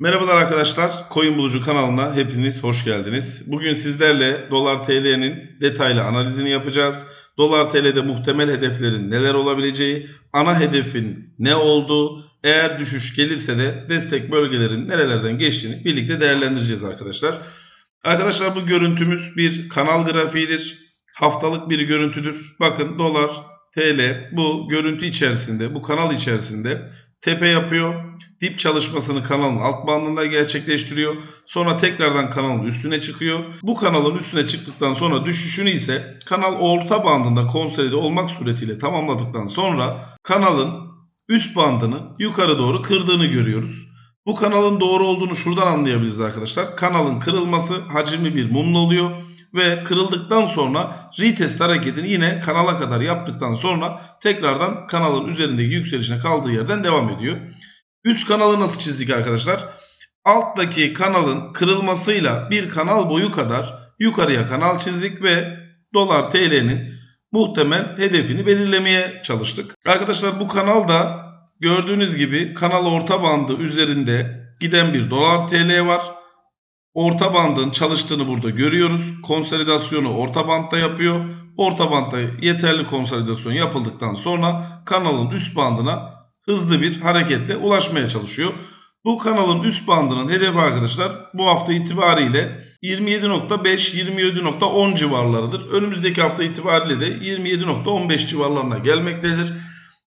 Merhabalar arkadaşlar. Coin Bulucu kanalına hepiniz hoş geldiniz. Bugün sizlerle dolar TL'nin detaylı analizini yapacağız. Dolar TL'de muhtemel hedeflerin neler olabileceği, ana hedefin ne olduğu, eğer düşüş gelirse de destek bölgelerin nerelerden geçtiğini birlikte değerlendireceğiz arkadaşlar. Arkadaşlar bu görüntümüz bir kanal grafiğidir. Haftalık bir görüntüdür. Bakın dolar TL bu görüntü içerisinde, bu kanal içerisinde tepe yapıyor. Dip çalışmasını kanalın alt bandında gerçekleştiriyor. Sonra tekrardan kanalın üstüne çıkıyor. Bu kanalın üstüne çıktıktan sonra düşüşünü ise kanal orta bandında konsolide olmak suretiyle tamamladıktan sonra kanalın üst bandını yukarı doğru kırdığını görüyoruz. Bu kanalın doğru olduğunu şuradan anlayabiliriz arkadaşlar. Kanalın kırılması hacimli bir mumlu oluyor ve kırıldıktan sonra retest hareketini yine kanala kadar yaptıktan sonra tekrardan kanalın üzerindeki yükselişine kaldığı yerden devam ediyor. Üst kanalı nasıl çizdik arkadaşlar? Alttaki kanalın kırılmasıyla bir kanal boyu kadar yukarıya kanal çizdik ve dolar TL'nin muhtemel hedefini belirlemeye çalıştık. Arkadaşlar bu kanalda gördüğünüz gibi kanal orta bandı üzerinde giden bir dolar TL var. Orta bandın çalıştığını burada görüyoruz. Konsolidasyonu orta bantta yapıyor. Orta bantta yeterli konsolidasyon yapıldıktan sonra kanalın üst bandına hızlı bir hareketle ulaşmaya çalışıyor. Bu kanalın üst bandının hedefi arkadaşlar bu hafta itibariyle 27.5-27.10 civarlarıdır. Önümüzdeki hafta itibariyle de 27.15 civarlarına gelmektedir.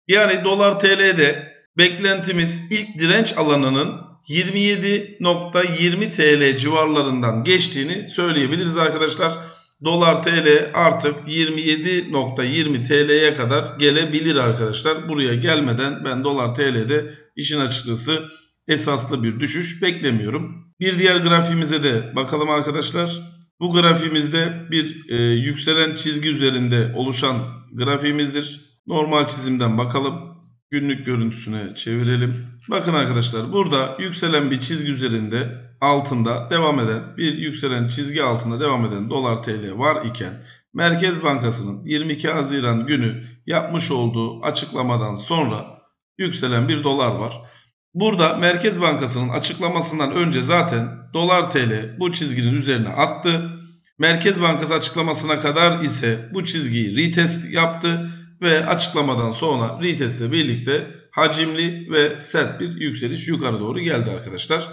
Yani dolar TL'de beklentimiz ilk direnç alanının 27.20 TL civarlarından geçtiğini söyleyebiliriz arkadaşlar. Dolar TL artık 27.20 TL'ye kadar gelebilir arkadaşlar. Buraya gelmeden ben dolar TL'de işin açıkçası esaslı bir düşüş beklemiyorum. Bir diğer grafiğimize de bakalım arkadaşlar. Bu grafiğimizde bir e, yükselen çizgi üzerinde oluşan grafiğimizdir. Normal çizimden bakalım. Günlük görüntüsüne çevirelim. Bakın arkadaşlar burada yükselen bir çizgi üzerinde altında devam eden bir yükselen çizgi altında devam eden dolar TL var iken Merkez Bankası'nın 22 Haziran günü yapmış olduğu açıklamadan sonra yükselen bir dolar var. Burada Merkez Bankası'nın açıklamasından önce zaten dolar TL bu çizginin üzerine attı. Merkez Bankası açıklamasına kadar ise bu çizgiyi retest yaptı ve açıklamadan sonra retest ile birlikte hacimli ve sert bir yükseliş yukarı doğru geldi arkadaşlar.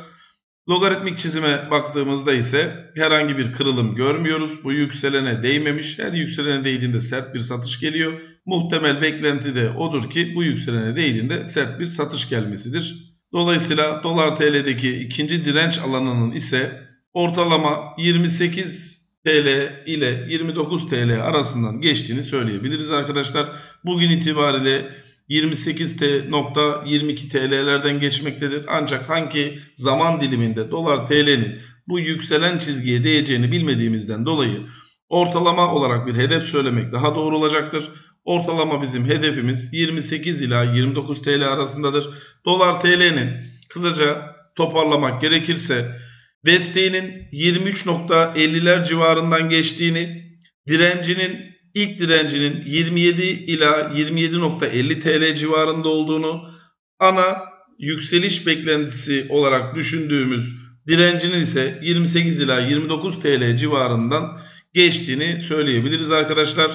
Logaritmik çizime baktığımızda ise herhangi bir kırılım görmüyoruz. Bu yükselene değmemiş. Her yükselene değdiğinde sert bir satış geliyor. Muhtemel beklenti de odur ki bu yükselene değdiğinde sert bir satış gelmesidir. Dolayısıyla dolar TL'deki ikinci direnç alanının ise ortalama 28 TL ile 29 TL arasından geçtiğini söyleyebiliriz arkadaşlar. Bugün itibariyle 28.22 TL'lerden geçmektedir. Ancak hangi zaman diliminde dolar TL'nin bu yükselen çizgiye değeceğini bilmediğimizden dolayı ortalama olarak bir hedef söylemek daha doğru olacaktır. Ortalama bizim hedefimiz 28 ila 29 TL arasındadır. Dolar TL'nin kısaca toparlamak gerekirse desteğinin 23.50'ler civarından geçtiğini, direncinin ilk direncinin 27 ila 27.50 TL civarında olduğunu, ana yükseliş beklentisi olarak düşündüğümüz direncinin ise 28 ila 29 TL civarından geçtiğini söyleyebiliriz arkadaşlar.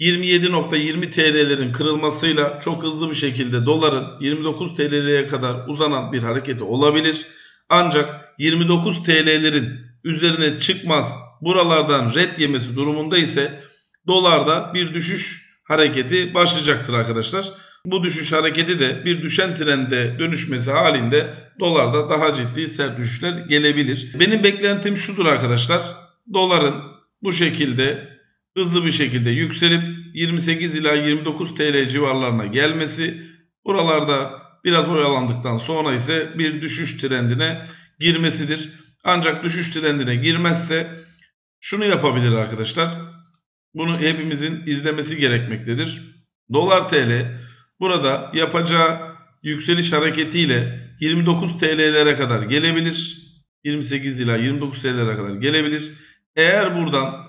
27.20 TL'lerin kırılmasıyla çok hızlı bir şekilde doların 29 TL'ye kadar uzanan bir hareketi olabilir. Ancak 29 TL'lerin üzerine çıkmaz buralardan red yemesi durumunda ise dolarda bir düşüş hareketi başlayacaktır arkadaşlar. Bu düşüş hareketi de bir düşen trende dönüşmesi halinde dolarda daha ciddi sert düşüşler gelebilir. Benim beklentim şudur arkadaşlar. Doların bu şekilde hızlı bir şekilde yükselip 28 ila 29 TL civarlarına gelmesi. Buralarda biraz oyalandıktan sonra ise bir düşüş trendine girmesidir. Ancak düşüş trendine girmezse şunu yapabilir arkadaşlar. Bunu hepimizin izlemesi gerekmektedir. Dolar TL burada yapacağı yükseliş hareketiyle 29 TL'lere kadar gelebilir. 28 ila 29 TL'lere kadar gelebilir. Eğer buradan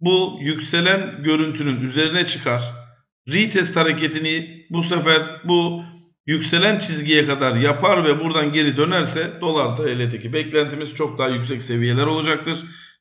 bu yükselen görüntünün üzerine çıkar, retest hareketini bu sefer bu yükselen çizgiye kadar yapar ve buradan geri dönerse dolar TL'deki beklentimiz çok daha yüksek seviyeler olacaktır.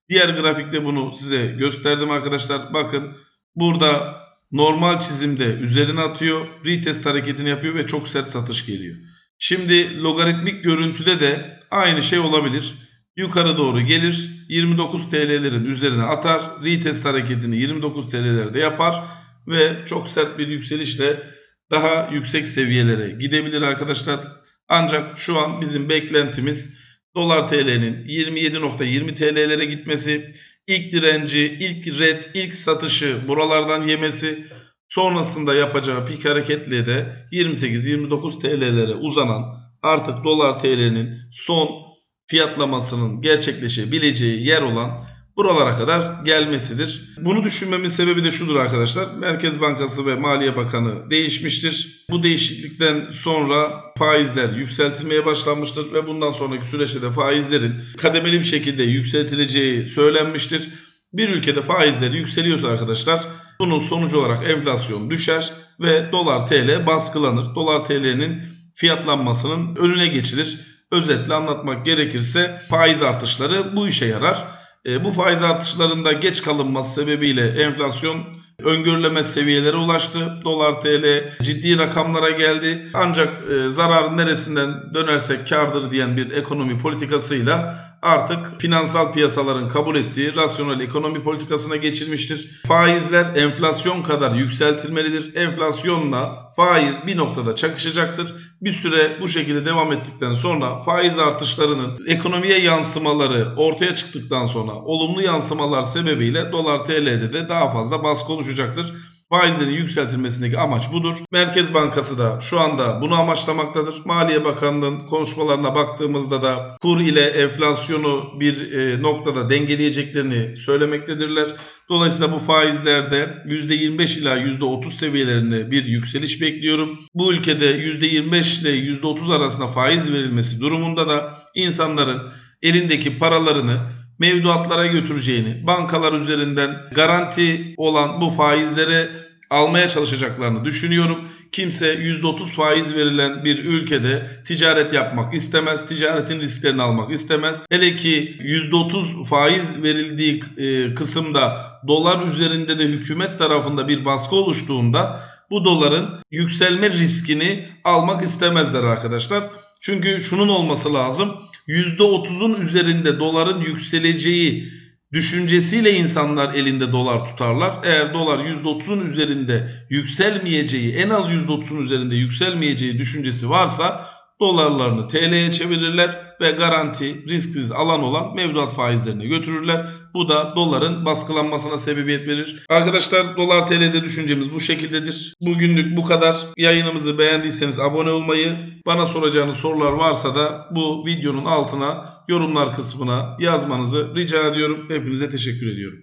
Diğer grafikte bunu size gösterdim arkadaşlar. Bakın burada normal çizimde üzerine atıyor. Retest hareketini yapıyor ve çok sert satış geliyor. Şimdi logaritmik görüntüde de aynı şey olabilir. Yukarı doğru gelir. 29 TL'lerin üzerine atar. Retest hareketini 29 TL'lerde yapar ve çok sert bir yükselişle daha yüksek seviyelere gidebilir arkadaşlar. Ancak şu an bizim beklentimiz dolar TL'nin 27.20 TL'lere gitmesi, ilk direnci, ilk red, ilk satışı buralardan yemesi, sonrasında yapacağı pik hareketle de 28-29 TL'lere uzanan artık dolar TL'nin son fiyatlamasının gerçekleşebileceği yer olan buralara kadar gelmesidir. Bunu düşünmemin sebebi de şudur arkadaşlar. Merkez Bankası ve Maliye Bakanı değişmiştir. Bu değişiklikten sonra faizler yükseltilmeye başlanmıştır ve bundan sonraki süreçte de faizlerin kademeli bir şekilde yükseltileceği söylenmiştir. Bir ülkede faizleri yükseliyorsa arkadaşlar bunun sonucu olarak enflasyon düşer ve dolar TL baskılanır. Dolar TL'nin fiyatlanmasının önüne geçilir. Özetle anlatmak gerekirse faiz artışları bu işe yarar. E, bu faiz artışlarında geç kalınması sebebiyle enflasyon öngörülemez seviyelere ulaştı. Dolar TL ciddi rakamlara geldi. Ancak e, zararın neresinden dönersek kardır diyen bir ekonomi politikasıyla artık finansal piyasaların kabul ettiği rasyonel ekonomi politikasına geçilmiştir. Faizler enflasyon kadar yükseltilmelidir. Enflasyonla faiz bir noktada çakışacaktır. Bir süre bu şekilde devam ettikten sonra faiz artışlarının ekonomiye yansımaları ortaya çıktıktan sonra olumlu yansımalar sebebiyle dolar TL'de de daha fazla baskı oluşacaktır. Faizlerin yükseltilmesindeki amaç budur. Merkez Bankası da şu anda bunu amaçlamaktadır. Maliye Bakanlığı'nın konuşmalarına baktığımızda da kur ile enflasyonu bir e, noktada dengeleyeceklerini söylemektedirler. Dolayısıyla bu faizlerde %25 ila %30 seviyelerinde bir yükseliş bekliyorum. Bu ülkede %25 ile %30 arasında faiz verilmesi durumunda da insanların elindeki paralarını mevduatlara götüreceğini, bankalar üzerinden garanti olan bu faizlere almaya çalışacaklarını düşünüyorum. Kimse %30 faiz verilen bir ülkede ticaret yapmak istemez. Ticaretin risklerini almak istemez. Hele ki %30 faiz verildiği e, kısımda dolar üzerinde de hükümet tarafında bir baskı oluştuğunda bu doların yükselme riskini almak istemezler arkadaşlar. Çünkü şunun olması lazım. %30'un üzerinde doların yükseleceği düşüncesiyle insanlar elinde dolar tutarlar. Eğer dolar %30'un üzerinde yükselmeyeceği, en az %30'un üzerinde yükselmeyeceği düşüncesi varsa dolarlarını TL'ye çevirirler ve garanti risksiz alan olan mevduat faizlerine götürürler. Bu da doların baskılanmasına sebebiyet verir. Arkadaşlar dolar TL'de düşüncemiz bu şekildedir. Bugünlük bu kadar. Yayınımızı beğendiyseniz abone olmayı, bana soracağınız sorular varsa da bu videonun altına yorumlar kısmına yazmanızı rica ediyorum. Hepinize teşekkür ediyorum.